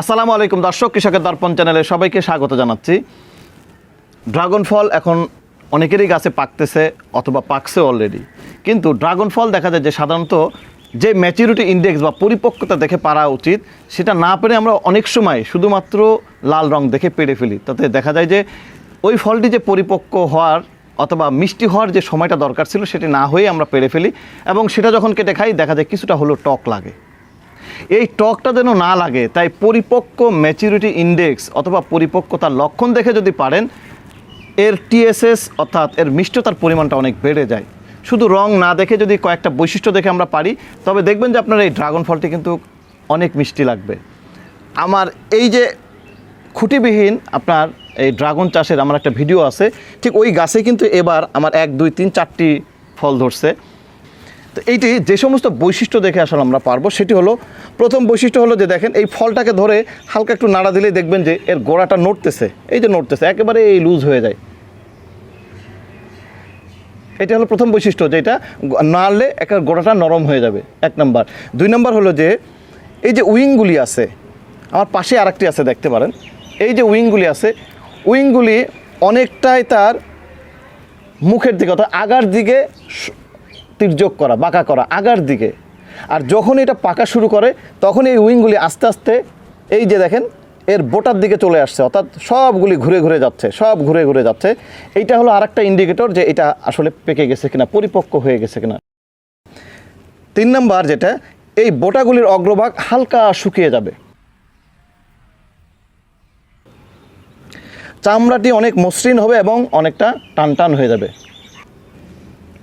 আসসালামু আলাইকুম দর্শক, কৃষকের দর্পণ চ্যানেলে সবাইকে স্বাগত জানাচ্ছি। ড্রাগন ফল এখন অনেকেরই গাছে পাকতেছে অথবা পাকছে অলরেডি কিন্তু ড্রাগন ফল দেখা যায় যে সাধারণত যে ম্যাচুরিটি ইন্ডেক্স বা পরিপক্কতা দেখে পারা উচিত, সেটা না পেরে আমরা অনেক সময় শুধুমাত্র লাল রং দেখে পেরে ফেলি। তাতে দেখা যায় যে ওই ফলটি যে পরিপক্ক হওয়ার অথবা মিষ্টি হওয়ার যে সময়টা দরকার ছিল, সেটি না হয়ে আমরা পেরে ফেলি এবং সেটা যখন কেটে খাই, দেখা যায় কিছুটা হলো টক লাগে। এই টকটা যেন না লাগে, তাই পরিপক্ক ম্যাচুরিটি ইন্ডেক্স অথবা পরিপক্কতার লক্ষণ দেখে যদি পারেন, এর টিএসএস অর্থাৎ এর মিষ্টতার পরিমাণটা অনেক বেড়ে যায়। শুধু রং না দেখে যদি কয়েকটা বৈশিষ্ট্য দেখে আমরা পারি, তবে দেখবেন যে আপনার এই ড্রাগন ফলটি কিন্তু অনেক মিষ্টি লাগবে। আমার এই যে খুঁটিবিহীন আপনার এই ড্রাগন চাষের আমার একটা ভিডিও আছে, ঠিক ওই গাছে কিন্তু এবার আমার এক, দুই, তিন, চারটি ফল ধরছে। তো এইটি যে সমস্ত বৈশিষ্ট্য দেখে আসলে আমরা পারব, সেটি হলো, প্রথম বৈশিষ্ট্য হলো যে দেখেন, এই ফলটাকে ধরে হালকা একটু নাড়া দিলেই দেখবেন যে এর গোড়াটা নড়তেছে। এই যে নড়তেছে, একেবারে এই লুজ হয়ে যায়। এটা হলো প্রথম বৈশিষ্ট্য যেটা নাড়লে একের গোড়াটা নরম হয়ে যাবে, এক নাম্বার। দুই নাম্বার হলো যে, এই যে উইংগুলি আছে, আমার পাশে আরেকটি আছে, দেখতে পারেন। এই যে উইংগুলি আছে, উইংগুলি অনেকটাই তার মুখের দিকে অর্থাৎ আগার দিকে তির্যক করা, বাঁকা করা, আগার দিকে। আর যখন এটা পাকা শুরু করে তখন এই উইংগুলি আস্তে আস্তে এই যে দেখেন, এর বোটার দিকে চলে আসছে, অর্থাৎ সবগুলি ঘুরে ঘুরে যাচ্ছে, সব ঘুরে ঘুরে যাচ্ছে। এইটা হলো আরেকটা ইন্ডিকেটর যে এটা আসলে পেকে গেছে কিনা, পরিপক্ক হয়ে গেছে কিনা। তিন নাম্বার যেটা, এই বোটাগুলির অগ্রভাগ হালকা শুকিয়ে যাবে। চামড়াটি অনেক মসৃণ হবে এবং অনেকটা টান টান হয়ে যাবে।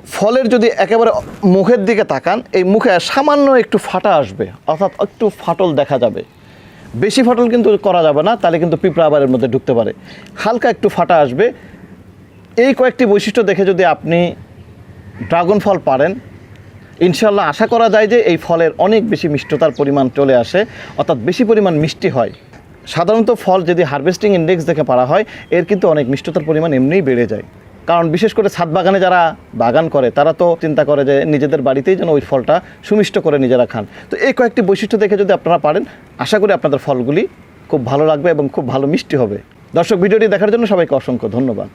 ফলের যদি একেবারে মুখের দিকে তাকান, এই মুখে সামান্য একটু ফাটা আসবে, অর্থাৎ একটু ফাটল দেখা যাবে। বেশি ফাটল কিন্তু করা যাবে না, তাহলে কিন্তু পিঁপড়া আবারের মধ্যে ঢুকতে পারে। হালকা একটু ফাটা আসবে। এই কয়েকটি বৈশিষ্ট্য দেখে যদি আপনি ড্রাগন ফল পারেন ইনশাল্লাহ আশা করা যায় যে এই ফলের অনেক বেশি মিষ্টতার পরিমাণ চলে আসে, অর্থাৎ বেশি পরিমাণ মিষ্টি হয়। সাধারণত ফল যদি হারভেস্টিং ইন্ডেক্স দেখে পারা হয়, এর কিন্তু অনেক মিষ্টতার পরিমাণ এমনিই বেড়ে যায়। কারণ বিশেষ করে ছাদ বাগানে যারা বাগান করে, তারা তো চিন্তা করে যে নিজেদের বাড়িতেই যেন ওই ফলটা সুমিষ্ট করে নিজেরা খান। তো এই কয়েকটি বৈশিষ্ট্য দেখে যদি আপনারা পারেন, আশা করি আপনাদের ফলগুলি খুব ভালো লাগবে এবং খুব ভালো মিষ্টি হবে। দর্শক, ভিডিওটি দেখার জন্য সবাইকে অসংখ্য ধন্যবাদ।